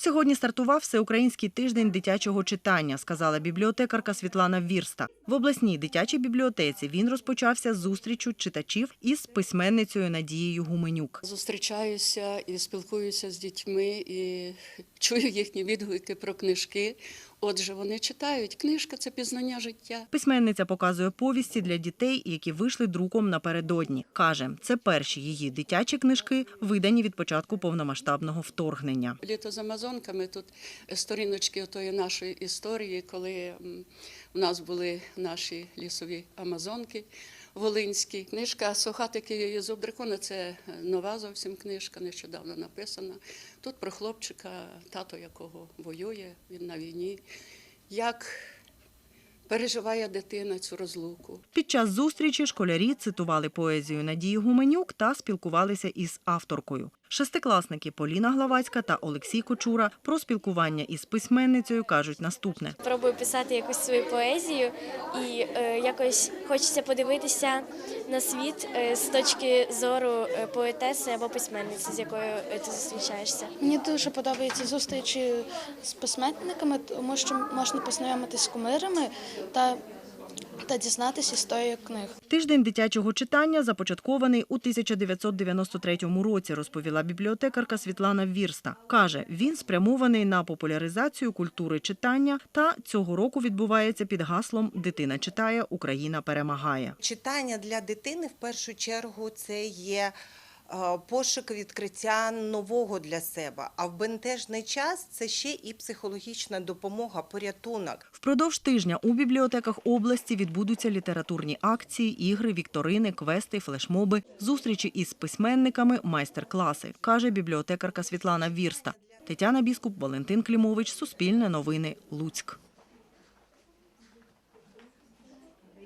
Сьогодні стартував всеукраїнський тиждень дитячого читання, сказала бібліотекарка Світлана Вірста. В обласній дитячій бібліотеці він розпочався з зустрічю читачів із письменницею Надією Гуменюк. Зустрічаюся і спілкуюся з дітьми, і чую їхні відгуки про книжки. Отже, вони читають. Книжка це пізнання життя. Письменниця показує повісті для дітей, які вийшли друком напередодні. Каже, це перші її дитячі книжки, видані від початку повномасштабного вторгнення. Літо з Амазонками тут сторіночки тої нашої історії, коли у нас були наші лісові Амазонки. Волинські книжка Сухатики і зуб дракона це нова зовсім книжка, нещодавно написана. Тут про хлопчика, тато якого воює, він на війні. Як переживає дитина цю розлуку. Під час зустрічі школярі цитували поезію Надії Гуменюк та спілкувалися із авторкою. Шестикласники Поліна Главацька та Олексій Кочура про спілкування із письменницею кажуть наступне. Пробую писати якусь свою поезію і е, якось хочеться подивитися на світ е, з точки зору е, поетеси або письменниці, з якою е, ти зустрічаєшся. Мені дуже подобаються зустрічі з письменниками, тому що можна познайомитися з кумирами та, та дізнатися історію книг. Тиждень дитячого читання започаткований у 1993 році, розповіла бібліотекарка Світлана Вірста. Каже, він спрямований на популяризацію культури читання та цього року відбувається під гаслом Дитина читає, Україна перемагає. Читання для дитини в першу чергу це є пошук відкриття нового для себе. А в бентежний час це ще і психологічна допомога, порятунок. Впродовж тижня у бібліотеках області відбудуться літературні акції, ігри, вікторини, квести, флешмоби, зустрічі із письменниками, майстер-класи, каже бібліотекарка Світлана Вірста. Тетяна Біскуп, Валентин Клімович, Суспільне новини, Луцьк.